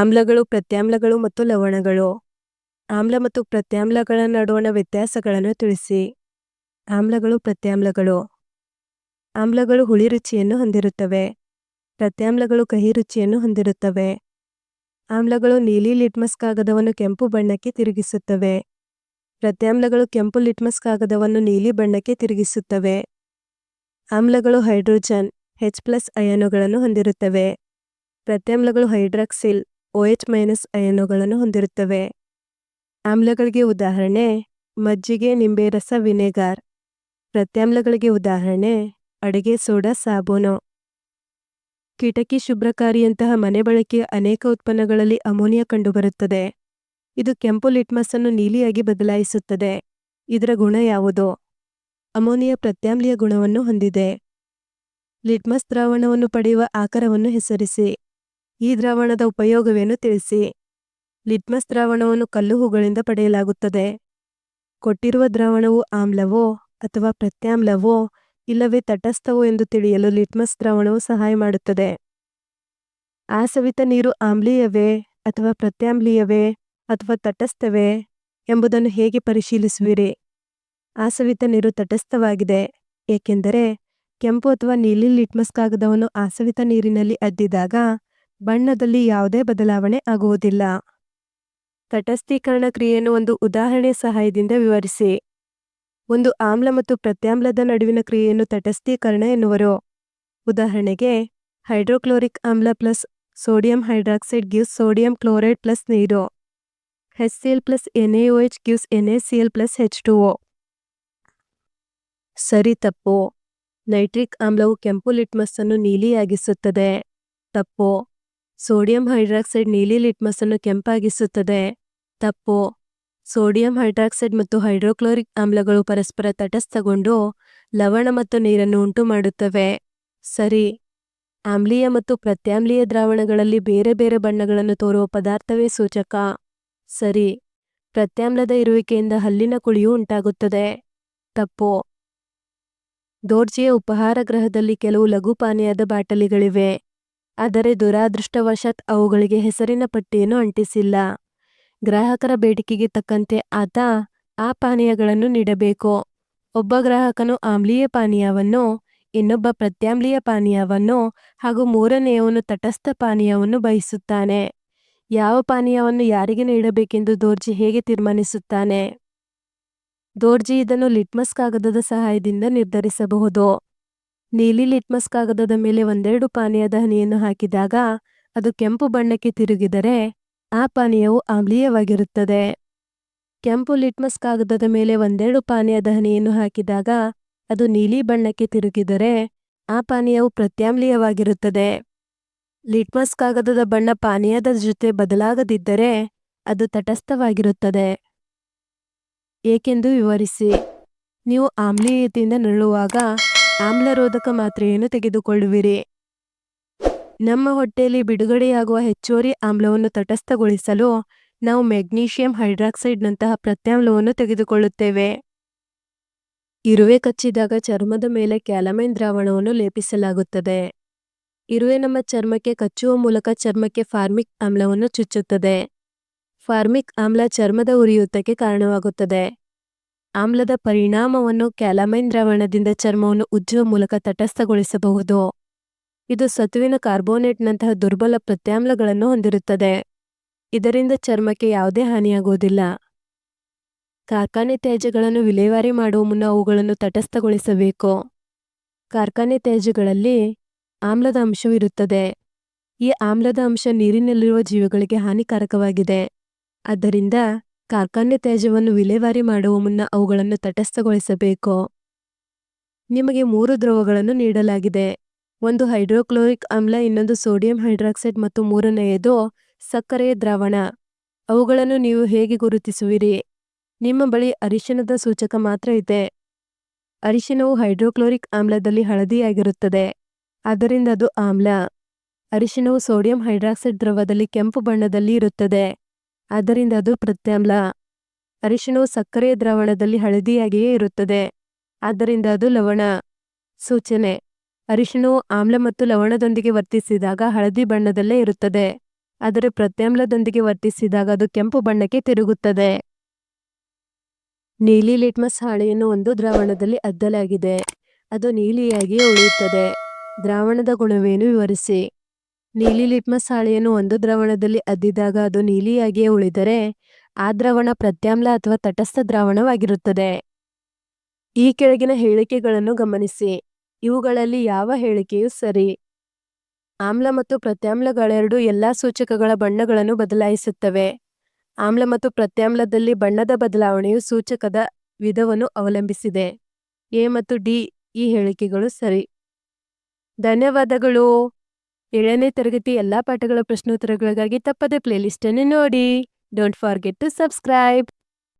ಆಮ್ಲಗಳು, ಪ್ರತ್ಯಾಮ್ಲಗಳು ಮತ್ತು ಲವಣಗಳು. ಆಮ್ಲ ಮತ್ತು ಪ್ರತ್ಯಾಮ್ಲಗಳ ನಡುವಣ ವ್ಯತ್ಯಾಸಗಳನ್ನು ತಿಳಿಸಿ. ಆಮ್ಲಗಳು, ಪ್ರತ್ಯಾಮ್ಲಗಳು. ಆಮ್ಲಗಳು ಹುಳಿ ರುಚಿಯನ್ನು ಹೊಂದಿರುತ್ತವೆ. ಪ್ರತ್ಯಾಮ್ಲಗಳು ಕಹಿ ರುಚಿಯನ್ನು ಹೊಂದಿರುತ್ತವೆ. ಆಮ್ಲಗಳು ನೀಲಿ ಲಿಟ್ಮಸ್ ಕಾಗದವನ್ನು ಕೆಂಪು ಬಣ್ಣಕ್ಕೆ ತಿರುಗಿಸುತ್ತವೆ. ಪ್ರತ್ಯಾಮ್ಲಗಳು ಕೆಂಪು ಲಿಟ್ಮಸ್ ಕಾಗದವನ್ನು ನೀಲಿ ಬಣ್ಣಕ್ಕೆ ತಿರುಗಿಸುತ್ತವೆ. ಆಮ್ಲಗಳು ಹೈಡ್ರೋಜನ್ ಹೆಚ್ ಪ್ಲಸ್ ಅಯಾನುಗಳನ್ನು ಹೊಂದಿರುತ್ತವೆ. ಪ್ರತ್ಯಾಮ್ಲಗಳು ಹೈಡ್ರಾಕ್ಸಿಲ್ ಓಎಚ್ ಮೈನಸ್ ಅಯನುಗಳನ್ನು ಹೊಂದಿರುತ್ತವೆ. ಆಮ್ಲಗಳಿಗೆ ಉದಾಹರಣೆ, ಮಜ್ಜಿಗೆ ನಿಂಬೆ ರಸ ವಿನೆಗಾರ್. ಪ್ರತ್ಯಾಮ್ಲಗಳಿಗೆ ಉದಾಹರಣೆ, ಅಡುಗೆ ಸೋಡಾ ಸಾಬೂನು. ಕಿಟಕಿ ಶುಭ್ರಕಾರಿಯಂತಹ ಮನೆ ಬಳಕೆಯ ಅನೇಕ ಉತ್ಪನ್ನಗಳಲ್ಲಿ ಅಮೋನಿಯಾ ಕಂಡುಬರುತ್ತದೆ. ಇದು ಕೆಂಪು ಲಿಟ್ಮಸ್ ಅನ್ನು ನೀಲಿಯಾಗಿ ಬದಲಾಯಿಸುತ್ತದೆ. ಇದರ ಗುಣ ಯಾವುದು? ಅಮೋನಿಯಾ ಪ್ರತ್ಯಾಮ್ಲೀಯ ಗುಣವನ್ನು ಹೊಂದಿದೆ. ಲಿಟ್ಮಸ್ ದ್ರಾವಣವನ್ನು ಪಡೆಯುವ ಆಕಾರವನ್ನು ಹೆಸರಿಸಿ. ಈ ದ್ರಾವಣದ ಉಪಯೋಗವೇನು ತಿಳಿಸಿ? ಲಿಟ್ಮಸ್ ದ್ರಾವಣವನ್ನು ಕಲ್ಲುಹೂಗಳಿಂದ ಪಡೆಯಲಾಗುತ್ತದೆ. ಕೊಟ್ಟಿರುವ ದ್ರಾವಣವು ಆಮ್ಲವೋ ಅಥವಾ ಪ್ರತ್ಯಾಮ್ಲವೋ ಇಲ್ಲವೇ ತಟಸ್ಥವೋ ಎಂದು ತಿಳಿಯಲು ಲಿಟ್ಮಸ್ ದ್ರಾವಣವು ಸಹಾಯ ಮಾಡುತ್ತದೆ. ಆಸವಿತ ನೀರು ಆಮ್ಲೀಯವೇ ಅಥವಾ ಪ್ರತ್ಯಾಮ್ಲೀಯವೇ ಅಥವಾ ತಟಸ್ಥವೇ ಎಂಬುದನ್ನು ಹೇಗೆ ಪರಿಶೀಲಿಸುವಿರಿ? ಆಸವಿತ ನೀರು ತಟಸ್ಥವಾಗಿದೆ, ಏಕೆಂದರೆ ಕೆಂಪು ಅಥವಾ ನೀಲಿ ಲಿಟ್ಮಸ್ ಕಾಗದವನ್ನು ಆಸವಿತ ನೀರಿನಲ್ಲಿ ಅದ್ದಿದಾಗ ಬಣ್ಣದಲ್ಲಿ ಯಾವುದೇ ಬದಲಾವಣೆ ಆಗುವುದಿಲ್ಲ. ತಟಸ್ಥೀಕರಣ ಕ್ರಿಯೆಯನ್ನು ಒಂದು ಉದಾಹರಣೆ ಸಹಾಯದಿಂದ ವಿವರಿಸಿ. ಒಂದು ಆಮ್ಲ ಮತ್ತು ಪ್ರತ್ಯಾಮ್ಲದ ನಡುವಿನ ಕ್ರಿಯೆಯನ್ನು ತಟಸ್ಥೀಕರಣ ಎನ್ನುವರು. ಉದಾಹರಣೆಗೆ, ಹೈಡ್ರೋಕ್ಲೋರಿಕ್ ಆಮ್ಲ plus sodium hydroxide gives sodium chloride plus ನೀರು. H C L plus N A H gives N A C L plus H two O. ಸರಿ, ತಪ್ಪು. ನೈಟ್ರಿಕ್ ಆಮ್ಲವು ಕೆಂಪು ಲಿಟ್ಮಸ್ ಅನ್ನು ನೀಲಿಯಾಗಿಸುತ್ತದೆ. ತಪ್ಪು. ಸೋಡಿಯಂ ಹೈಡ್ರಾಕ್ಸೈಡ್ ನೀಲಿ ಲಿಟ್ಮಸ್ ಅನ್ನು ಕೆಂಪಾಗಿಸುತ್ತದೆ. ತಪ್ಪು. ಸೋಡಿಯಂ ಹೈಡ್ರಾಕ್ಸೈಡ್ ಮತ್ತು ಹೈಡ್ರೋಕ್ಲೋರಿಕ್ ಆಮ್ಲಗಳು ಪರಸ್ಪರ ತಟಸ್ಥಗೊಂಡು ಲವಣ ಮತ್ತು ನೀರನ್ನು ಉಂಟು ಮಾಡುತ್ತವೆ ಸರಿ. ಆಮ್ಲೀಯ ಮತ್ತು ಪ್ರತ್ಯಾಮ್ಲೀಯ ದ್ರಾವಣಗಳಲ್ಲಿ ಬೇರೆ ಬೇರೆ ಬಣ್ಣಗಳನ್ನು ತೋರುವ ಪದಾರ್ಥವೇ ಸೂಚಕ. ಸರಿ. ಪ್ರತ್ಯಾಮ್ಲದ ಇರುವಿಕೆಯಿಂದ ಹಲ್ಲಿನ ಕುಳಿಯು ಉಂಟಾಗುತ್ತದೆ. ತಪ್ಪು. ದೋರ್ಜಿಯ ಉಪಹಾರ ಗೃಹದಲ್ಲಿ ಕೆಲವು ಲಘು ಪಾನೀಯದ ಬಾಟಲಿಗಳಿವೆ. ಆದರೆ ದುರಾದೃಷ್ಟವಶಾತ್ ಅವುಗಳಿಗೆ ಹೆಸರಿನ ಪಟ್ಟಿಯನ್ನು ಅಂಟಿಸಿಲ್ಲ. ಗ್ರಾಹಕರ ಬೇಡಿಕೆಗೆ ತಕ್ಕಂತೆ ಆತ ಆ ಪಾನೀಯಗಳನ್ನು ನೀಡಬೇಕು. ಒಬ್ಬ ಗ್ರಾಹಕನು ಆಮ್ಲೀಯ ಪಾನೀಯವನ್ನು, ಇನ್ನೊಬ್ಬ ಪ್ರತ್ಯಾಮ್ಲೀಯ ಪಾನೀಯವನ್ನು ಹಾಗೂ ಮೂರನೆಯವನು ತಟಸ್ಥ ಪಾನೀಯವನ್ನು ಬಯಸುತ್ತಾನೆ. ಯಾವ ಪಾನೀಯವನ್ನು ಯಾರಿಗೆ ನೀಡಬೇಕೆಂದು ದೋರ್ಜಿ ಹೇಗೆ ತೀರ್ಮಾನಿಸುತ್ತಾನೆ? ದೋರ್ಜಿ ಇದನ್ನು ಲಿಟ್ಮಸ್ ಕಾಗದದ ಸಹಾಯದಿಂದ ನಿರ್ಧರಿಸಬಹುದು. ನೀಲಿ ಲಿಟ್ಮಸ್ ಕಾಗದದ ಮೇಲೆ ಒಂದೆರಡು ಪಾನೀಯದ ಹನಿಯನ್ನು ಹಾಕಿದಾಗ ಅದು ಕೆಂಪು ಬಣ್ಣಕ್ಕೆ ತಿರುಗಿದರೆ ಆ ಪಾನೀಯವು ಆಮ್ಲೀಯವಾಗಿರುತ್ತದೆ. ಕೆಂಪು ಲಿಟ್ಮಸ್ ಕಾಗದದ ಮೇಲೆ ಒಂದೆರಡು ಪಾನೀಯದ ಹನಿಯನ್ನು ಹಾಕಿದಾಗ ಅದು ನೀಲಿ ಬಣ್ಣಕ್ಕೆ ತಿರುಗಿದರೆ ಆ ಪಾನೀಯವು ಪ್ರತ್ಯಾಮ್ಲೀಯವಾಗಿರುತ್ತದೆ. ಲಿಟ್ಮಸ್ ಕಾಗದದ ಬಣ್ಣ ಪಾನೀಯದ ಜೊತೆ ಬದಲಾಗದಿದ್ದರೆ ಅದು ತಟಸ್ಥವಾಗಿರುತ್ತದೆ. ಏಕೆಂದು ವಿವರಿಸಿ, ನೀವು ಆಮ್ಲೀಯತೆಯಿಂದ ನರಳುವಾಗ ಆಮ್ಲರೋಧಕ ಮಾತ್ರೆಯನ್ನು ತೆಗೆದುಕೊಳ್ಳುವಿರಿ. ನಮ್ಮ ಹೊಟ್ಟೆಯಲ್ಲಿ ಬಿಡುಗಡೆಯಾಗುವ ಹೆಚ್ಚುವರಿ ಆಮ್ಲವನ್ನು ತಟಸ್ಥಗೊಳಿಸಲು ನಾವು ಮೆಗ್ನೀಷಿಯಂ ಹೈಡ್ರಾಕ್ಸೈಡ್ನಂತಹ ಪ್ರತ್ಯಾಮ್ಲವನ್ನು ತೆಗೆದುಕೊಳ್ಳುತ್ತೇವೆ. ಇರುವೆ ಕಚ್ಚಿದಾಗ ಚರ್ಮದ ಮೇಲೆ ಕ್ಯಾಲಮೈನ್ ದ್ರಾವಣವನ್ನು ಲೇಪಿಸಲಾಗುತ್ತದೆ. ಇರುವೆ ನಮ್ಮ ಚರ್ಮಕ್ಕೆ ಕಚ್ಚುವ ಮೂಲಕ ಚರ್ಮಕ್ಕೆ ಫಾರ್ಮಿಕ್ ಆಮ್ಲವನ್ನು ಚುಚ್ಚುತ್ತದೆ. ಫಾರ್ಮಿಕ್ ಆಮ್ಲ ಚರ್ಮದ ಉರಿಯೂತಕ್ಕೆ ಕಾರಣವಾಗುತ್ತದೆ. ಆಮ್ಲದ ಪರಿಣಾಮವನ್ನು ಕ್ಯಾಲಮೈನ್ ದ್ರಾವಣದಿಂದ ಚರ್ಮವನ್ನು ಉಜ್ಜುವ ಮೂಲಕ ತಟಸ್ಥಗೊಳಿಸಬಹುದು. ಇದು ಸತುವಿನ ಕಾರ್ಬೋನೇಟ್ನಂತಹ ದುರ್ಬಲ ಪ್ರತ್ಯಾಮ್ಲಗಳನ್ನು ಹೊಂದಿರುತ್ತದೆ. ಇದರಿಂದ ಚರ್ಮಕ್ಕೆ ಯಾವುದೇ ಹಾನಿಯಾಗುವುದಿಲ್ಲ. ಕಾರ್ಖಾನೆ ತ್ಯಾಜ್ಯಗಳನ್ನು ವಿಲೇವಾರಿ ಮಾಡುವ ಮುನ್ನ ಅವುಗಳನ್ನು ತಟಸ್ಥಗೊಳಿಸಬೇಕು. ಕಾರ್ಖಾನೆ ತ್ಯಾಜ್ಯಗಳಲ್ಲಿ ಆಮ್ಲದ ಅಂಶವಿರುತ್ತದೆ ಈ ಆಮ್ಲದ ಅಂಶ ನೀರಿನಲ್ಲಿರುವ ಜೀವಿಗಳಿಗೆ ಹಾನಿಕಾರಕವಾಗಿದೆ. ಆದ್ದರಿಂದ ಕಾರ್ಖಾನೆ ತ್ಯಾಜ್ಯವನ್ನು ವಿಲೇವಾರಿ ಮಾಡುವ ಮುನ್ನ ಅವುಗಳನ್ನು ತಟಸ್ಥಗೊಳಿಸಬೇಕು. ನಿಮಗೆ ಮೂರು ದ್ರವಗಳನ್ನು ನೀಡಲಾಗಿದೆ. ಒಂದು ಹೈಡ್ರೋಕ್ಲೋರಿಕ್ ಆಮ್ಲ, ಇನ್ನೊಂದು ಸೋಡಿಯಂ ಹೈಡ್ರಾಕ್ಸೈಡ್ ಮತ್ತು ಮೂರನೆಯದು ಸಕ್ಕರೆಯ ದ್ರಾವಣ. ಅವುಗಳನ್ನು ನೀವು ಹೇಗೆ ಗುರುತಿಸುವಿರಿ? ನಿಮ್ಮ ಬಳಿ ಅರಿಶಿನದ ಸೂಚಕ ಮಾತ್ರ ಇದೆ. ಅರಿಶಿನವು ಹೈಡ್ರೋಕ್ಲೋರಿಕ್ ಆಮ್ಲದಲ್ಲಿ ಹಳದಿಯಾಗಿರುತ್ತದೆ. ಆದ್ದರಿಂದ ಅದು ಆಮ್ಲ. ಅರಿಶಿನವು ಸೋಡಿಯಂ ಹೈಡ್ರಾಕ್ಸೈಡ್ ದ್ರವದಲ್ಲಿ ಕೆಂಪು ಬಣ್ಣದಲ್ಲಿ ಇರುತ್ತದೆ. ಆದ್ದರಿಂದ ಅದು ಪ್ರತ್ಯಾಮ್ಲ. ಅರಿಶಿಣವು ಸಕ್ಕರೆಯ ದ್ರಾವಣದಲ್ಲಿ ಹಳದಿಯಾಗಿಯೇ ಇರುತ್ತದೆ. ಆದ್ದರಿಂದ ಅದು ಲವಣ. ಸೂಚನೆ. ಅರಿಶಿಣವು ಆಮ್ಲ ಮತ್ತು ಲವಣದೊಂದಿಗೆ ವರ್ತಿಸಿದಾಗ ಹಳದಿ ಬಣ್ಣದಲ್ಲೇ ಇರುತ್ತದೆ. ಆದರೆ ಪ್ರತ್ಯಾಮ್ಲದೊಂದಿಗೆ ವರ್ತಿಸಿದಾಗ ಅದು ಕೆಂಪು ಬಣ್ಣಕ್ಕೆ ತಿರುಗುತ್ತದೆ. ನೀಲಿ ಲಿಟ್ಮಸ್ ಹಾಳೆಯನ್ನು ಒಂದು ದ್ರಾವಣದಲ್ಲಿ ಅದ್ದಲಾಗಿದೆ. ಅದು ನೀಲಿಯಾಗಿಯೇ ಉಳಿಯುತ್ತದೆ. ದ್ರಾವಣದ ಗುಣವೇನು ವಿವರಿಸಿ. ನೀಲಿ ಲಿಟ್ಮಸ್ ಹಾಳೆಯನ್ನು ಒಂದು ದ್ರಾವಣದಲ್ಲಿ ಅದ್ದಿದಾಗ ಅದು ನೀಲಿಯಾಗಿಯೇ ಉಳಿದರೆ, ಆ ದ್ರಾವಣ ಪ್ರತ್ಯಾಮ್ಲ ಅಥವಾ ತಟಸ್ಥ ದ್ರಾವಣವಾಗಿರುತ್ತದೆ. ಈ ಕೆಳಗಿನ ಹೇಳಿಕೆಗಳನ್ನು ಗಮನಿಸಿ. ಇವುಗಳಲ್ಲಿ ಯಾವ ಹೇಳಿಕೆಯು ಸರಿ. ಆಮ್ಲ ಮತ್ತು ಪ್ರತ್ಯಾಮ್ಲಗಳೆರಡೂ ಎಲ್ಲಾ ಸೂಚಕಗಳ ಬಣ್ಣಗಳನ್ನು ಬದಲಾಯಿಸುತ್ತವೆ. ಆಮ್ಲ ಮತ್ತು ಪ್ರತ್ಯಾಮ್ಲದಲ್ಲಿ ಬಣ್ಣದ ಬದಲಾವಣೆಯು ಸೂಚಕದ ವಿಧವನ್ನು ಅವಲಂಬಿಸಿದೆ. ಎ ಮತ್ತು ಡಿ ಈ ಹೇಳಿಕೆಗಳು ಸರಿ. ಧನ್ಯವಾದಗಳು. ಏಳನೇ ತರಗತಿ ಎಲ್ಲಾ ಪಾಠಗಳ ಪ್ರಶ್ನೋತ್ತರಗಳಿಗಾಗಿ ತಪ್ಪದೆ ಪ್ಲೇಲಿಸ್ಟ್ ಅನ್ನು ನೋಡಿ. Don't forget to subscribe